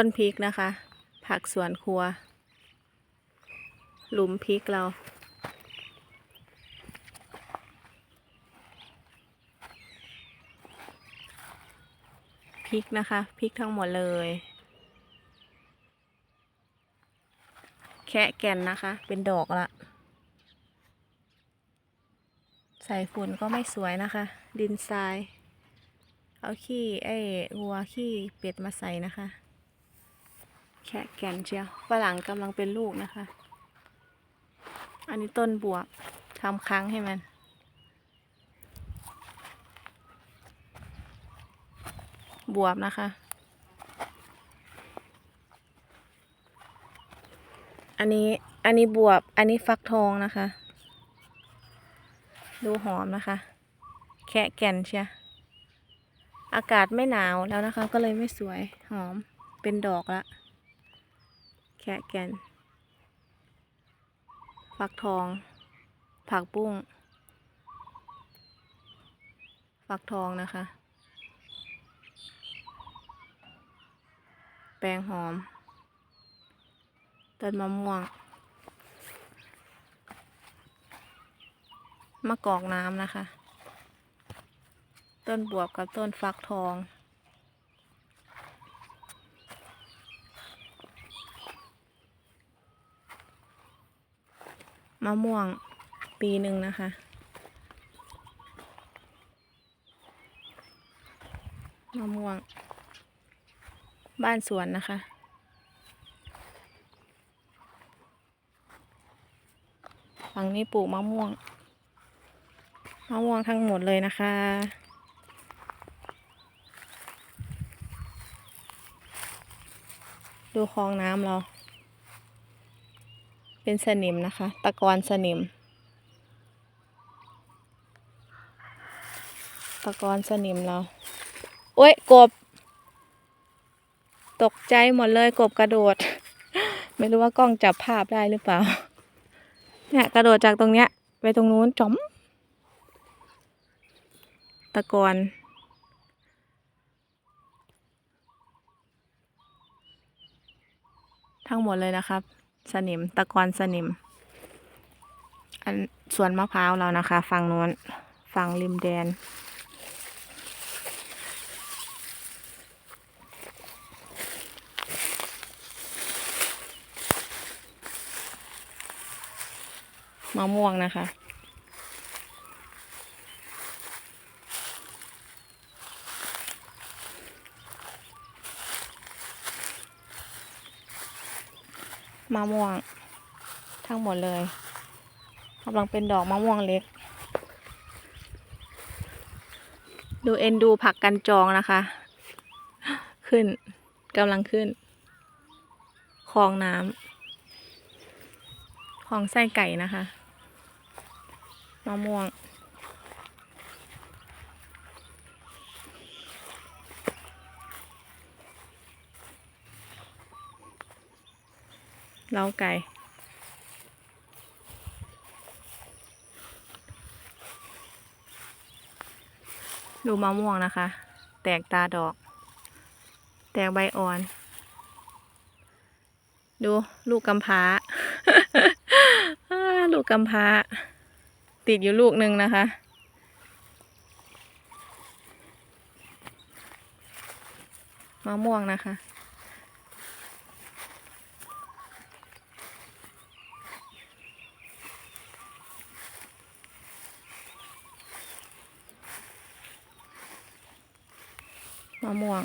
ต้นพริกนะคะ ผักสวนครัว หลุมพริกเรา พริกนะคะพริกทั้งหมดเลย แคะแก่นนะคะ เป็นดอกละใส่ฝุ่นก็ไม่สวยนะคะ ดินทราย เอาขี้ไอ้วัวขี้เป็ดมาใส่นะคะ แคะแก่นเชียวฝรั่งกำลังเป็นลูกนะคะ อันนี้ต้นบวบทำค้างให้มันบวบนะคะ อันนี้ อันนี้บวบ อันนี้ฟักทองนะคะ ดูหอมนะคะ แคะแก่นเชียอากาศไม่หนาวแล้วนะคะ ก็เลยไม่สวย หอม เป็นดอกละ แคะแก่นฟักทอง ผักบุ้ง ฟักทองนะคะ แปลงหอม ต้นมะม่วง มะกอกน้ำนะคะ ต้นบวบกับต้นฟักทอง มะม่วงปีหนึ่งนะคะ มะม่วง บ้านสวนนะคะ ฝั่งนี้ปลูกมะม่วง มะม่วงทั้งหมดเลยนะคะดูคลองน้ำเรา เป็นสนิมนะคะ ตะกอนสนิม ตะกอนสนิมเราโอ้ยกบ ตกใจหมดเลยกบกระโดด ไม่รู้ว่ากล้องจับภาพได้หรือเปล่า เนี่ยกระโดดจากตรงเนี้ย ไปตรงนู้นจอมตะกอนทั้งหมดเลยนะครับ สนิมตะกอนสนิม อันสวนมะพร้าวเรานะคะ ฝั่งนู้นฝั่งริมแดน มะม่วงนะคะ มะม่วง ทั้งหมดเลยกำลังเป็นดอกมะม่วงเล็ก ดูเอ็นดูผักกันจองนะคะ ขึ้นกำลังขึ้นคลองน้ำคลองไส้ไก่นะคะมะม่วง เล้าไก่ดูมะม่วงนะคะ แตกตาดอก แตกใบอ่อน ดูลูกกำพร้าอ่าลูกกำพร้า ติดอยู่ลูกหนึ่งนะคะ มะม่วงนะคะ มะม่วง